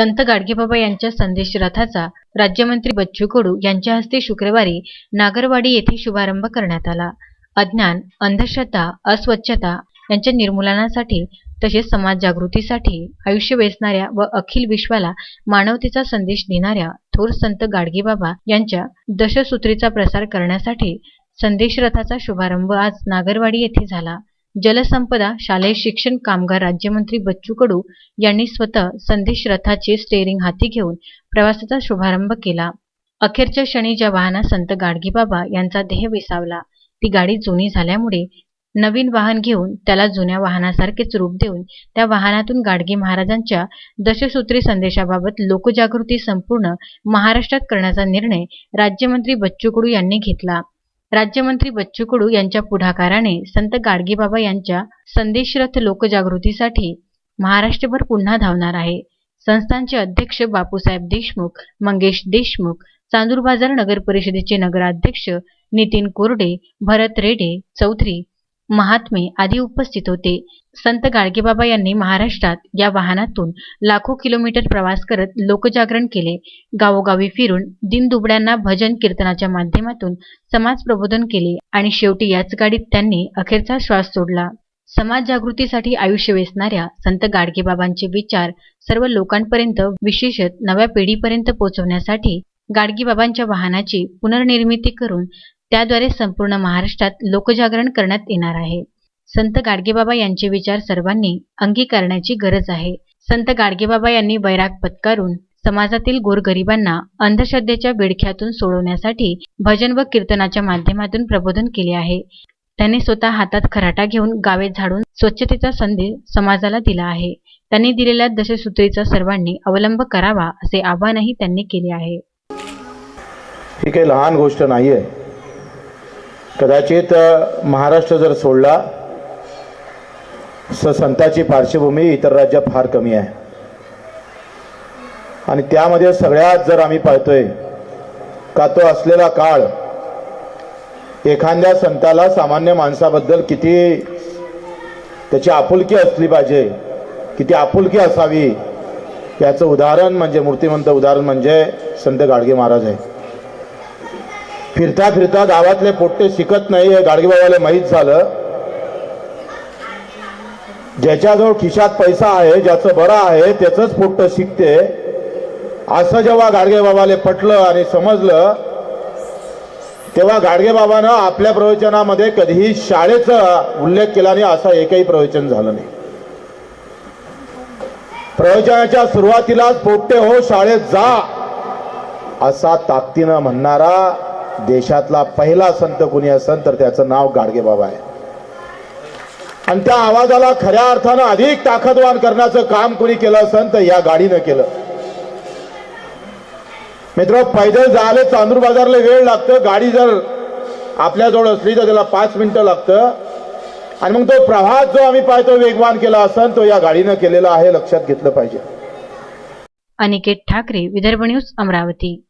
संत गाडगेबाबा यांच्या संदेश रथाचा राज्यमंत्री बच्चू कडू यांच्या हस्ते शुक्रवारी नागरवाडी येथे शुभारंभ करण्यात आला. अज्ञान अंधश्रद्धा अस्वच्छता यांच्या निर्मूलनासाठी तसेच समाज जागृतीसाठी आयुष्य वेचणाऱ्या व अखिल विश्वाला मानवतेचा संदेश देणाऱ्या थोर संत गाडगेबाबा यांच्या दशसूत्रीचा प्रसार करण्यासाठी संदेश रथाचा शुभारंभ आज नागरवाडी येथे झाला. जलसंपदा शालेय शिक्षण कामगार राज्यमंत्री बच्चू कडू यांनी स्वतः संदेश रथाचे स्टेअरिंग हाती घेऊन प्रवासाचा शुभारंभ केला. अखेरच्या क्षणी ज्या वाहनात संत गाडगीबाबा यांचा देह विसावला ती गाडी जुनी झाल्यामुळे नवीन वाहन घेऊन त्याला जुन्या वाहनासारखेच रूप देऊन त्या वाहनातून गाडगे महाराजांच्या दशसूत्री संदेशाबाबत लोकजागृती संपूर्ण महाराष्ट्रात करण्याचा निर्णय राज्यमंत्री बच्चू कडू यांनी घेतला. राज्यमंत्री बच्चू कडू यांच्या पुढाकाराने संत गाडगेबाबा यांच्या संदेशरथ लोकजागृतीसाठी महाराष्ट्रभर पुन्हा धावणार आहे. संस्थानचे अध्यक्ष बापूसाहेब देशमुख मंगेश देशमुख चांदूर बाजार नगर परिषदेचे नगराध्यक्ष नितीन कोरडे भरत रेडे चौधरी महात्मे आदी उपस्थित होते. संत गाडगेबाबा यांनी महाराष्ट्रात या वाहनातून लाखो किलोमीटर प्रवास करत लोकजागरण केले. गावोगावी फिरून दिनदुबड्यांना भजन कीर्तनाच्या माध्यमातून समाज प्रबोधन केले आणि शेवटी याच गाडीत त्यांनी अखेरचा श्वास सोडला. समाज जागृतीसाठी आयुष्य वेचणाऱ्या संत गाडगेबाबांचे विचार सर्व लोकांपर्यंत विशेषत नव्या पिढीपर्यंत पोहोचवण्यासाठी गाडगेबाबांच्या वाहनाची पुनर्निर्मिती करून त्याद्वारे संपूर्ण महाराष्ट्रात लोकजागरण करण्यात येणार आहे. संत गाडगेबाबा यांचे विचार सर्वांनी अंगीकारण्याची गरज आहे. संत गाडगेबाबा यांनी वैराग पत्करून समाजातील गोरगरिबांना अंधश्रद्धेच्या विडख्यातून सोडवण्यासाठी भजन व कीर्तनाच्या माध्यमातून प्रबोधन केले आहे. त्यांनी स्वतः हातात खराटा घेऊन गावे झाडून स्वच्छतेचा संदेश समाजाला दिला आहे. त्यांनी दिलेल्या दशसूत्रीचा सर्वांनी अवलंब करावा असे आवाहनही त्यांनी केले आहे. ही काही लहान गोष्ट नाही आहे कदाचित महाराष्ट्र जर सोडला संताची पार्श्वभूमी इतर राज्यात फार कमी आहे. आणि त्यामध्ये सगळ्यात जर आम्ही पाहतोय का तो असलेला काळ एखाद्या संताला सामान्य माणसाबद्दल किती त्याची आपुलकी असली पाहिजे किती आपुलकी असावी याचं उदाहरण म्हणजे मूर्तिमंत उदाहरण म्हणजे संत गाडगे महाराज आहे. फिरता फिरता गावातले पोट्टे शिकत नाही हे गाडगेबाबाला माहीत झालं ज्याच्याजवळ खिशात पैसा आहे ज्याचं बरं आहे त्याचंच पोट्ट शिकते. असं जेव्हा गाडगेबाबाला पटलं आणि समजलं तेव्हा गाडगेबाबानं आपल्या प्रवचनामध्ये कधीही शाळेचा उल्लेख केला नाही असं एकही प्रवचन झालं नाही. प्रवचनाच्या सुरुवातीलाच पोट्टे हो शाळेत जा असा ताकदीनं म्हणणारा देशातला पहिला संत कुणी असेल तर त्याचं नाव गाडगेबाबा आहे. आणि त्या आवाजाला खऱ्या अर्थानं अधिक ताकदवान करण्याचं काम कुणी केलं असेल तर या गाडीनं केलं. मित्र पैदल जायला चांदूर बाजारला वेळ लागतं. गाडी जर आपल्याजवळ असली तर त्याला पाच मिनिटं लागतं. आणि मग तो प्रवास जो आम्ही पाहतो वेगवान केला असेल तो या गाडीनं केलेला आहे. लक्षात घेतलं पाहिजे. अनिकेत ठाकरे विदर्भ न्यूज अमरावती.